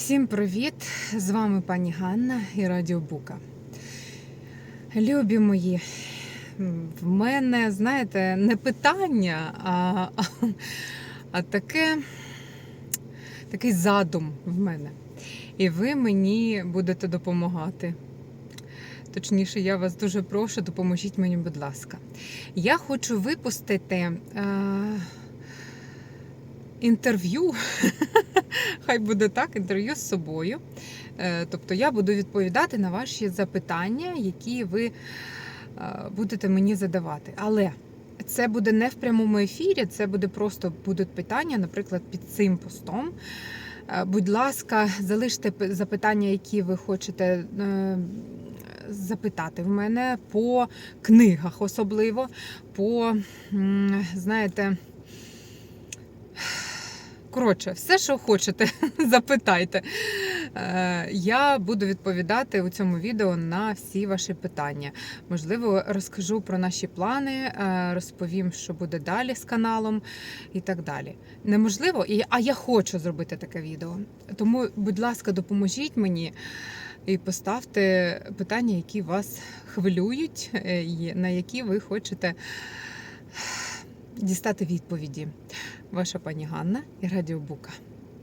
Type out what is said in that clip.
Всім привіт! З вами пані Ганна і Радіо Бука. Любі мої, в мене, знаєте, не питання, а, а, а таке, такий задум в мене. І ви мені будете допомагати. Точніше, я вас дуже прошу, допоможіть мені, будь ласка. Я хочу випустити е, інтерв'ю, хай буде так, інтерв'ю з собою. Е, Тобто я буду відповідати на ваші запитання, які ви е, будете мені задавати. Але це буде не в прямому ефірі, це буде просто будуть питання, наприклад, під цим постом. Е, Будь ласка, залиште запитання, які ви хочете запитати в мене по книгах, особливо по, знаєте, коротше, все, що хочете, запитайте. Е, Я буду відповідати у цьому відео на всі ваші питання. Можливо, розкажу про наші плани, е, розповім, що буде далі з каналом і так далі. Неможливо, а я хочу зробити таке відео. Тому, будь ласка, допоможіть мені і поставте питання, які вас хвилюють, е, на які ви хочете дістати відповіді. Ваша пані Ганна і Радіо Бука.